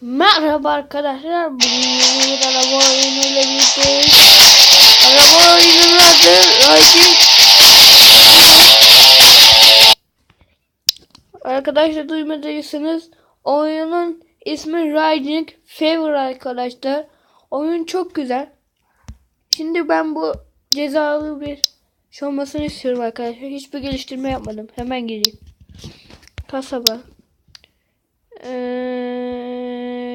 Merhaba arkadaşlar. Bugün bir araba oyunuyla birlikteyiz. Araba oyununun adı Riding. Arkadaşlar duymadıysanız oyunun ismi Riding Fever arkadaşlar. Oyun çok güzel. Şimdi ben bu cezalı bir şey olmasını istiyorum arkadaşlar. Hiçbir geliştirme yapmadım. Hemen gireyim. Kasaba.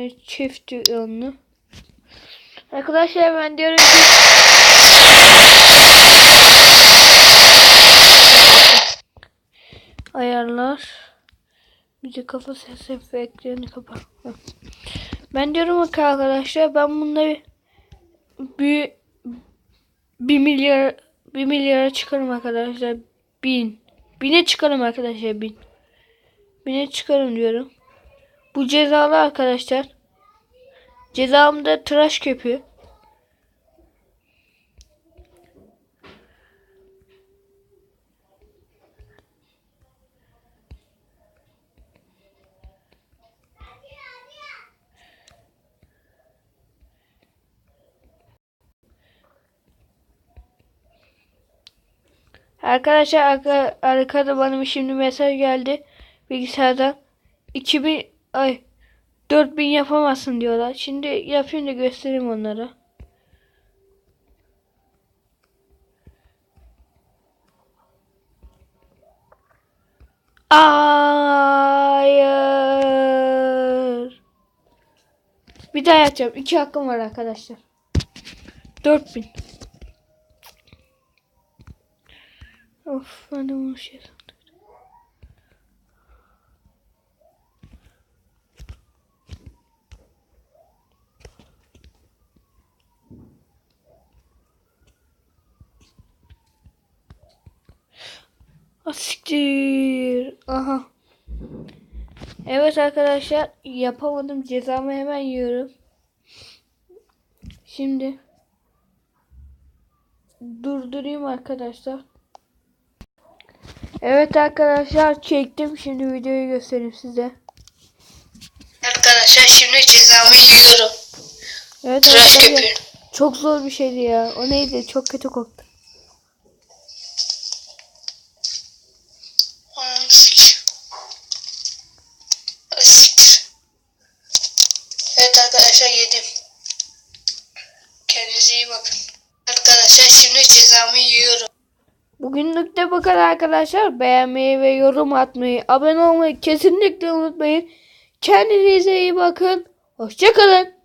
Çift yönlü. Arkadaşlar ben diyorum ki ayarlar müzik kafa ses efektlerini kapat. Ben diyorum ki arkadaşlar ben bunları bir bir milyar bir milyara çıkarım arkadaşlar. Bin. Bine çıkarım arkadaşlar bin. Bine çıkarım diyorum. Bu cezalı arkadaşlar. Cezam da tıraş köpüğü. Arkadaşlar arka, bana şimdi mesaj geldi bilgisayardan. 2000 ay 4000 yapamazsın diyorlar. Şimdi yapayım da göstereyim onlara. Hayır. Bir daha yapacağım. İki hakkım var arkadaşlar. 4000. Of ben de bunu şey sandım. Asiktir. Aha. Evet arkadaşlar yapamadım cezamı hemen yiyorum. Şimdi durdurayım arkadaşlar. Evet arkadaşlar çektim. Şimdi videoyu göstereyim size. Arkadaşlar şimdi cezamı yiyorum. Evet Tıraş arkadaşlar, köpüğü. Çok zor bir şeydi ya. O neydi? Çok kötü koktu. Ay, Siktir. Evet arkadaşlar yedim. Kendinize iyi bakın. Arkadaşlar şimdi cezamı yiyorum. Bugünlük de bu kadar arkadaşlar. Beğenmeyi ve yorum atmayı, abone olmayı kesinlikle unutmayın. Kendinize iyi bakın. Hoşçakalın.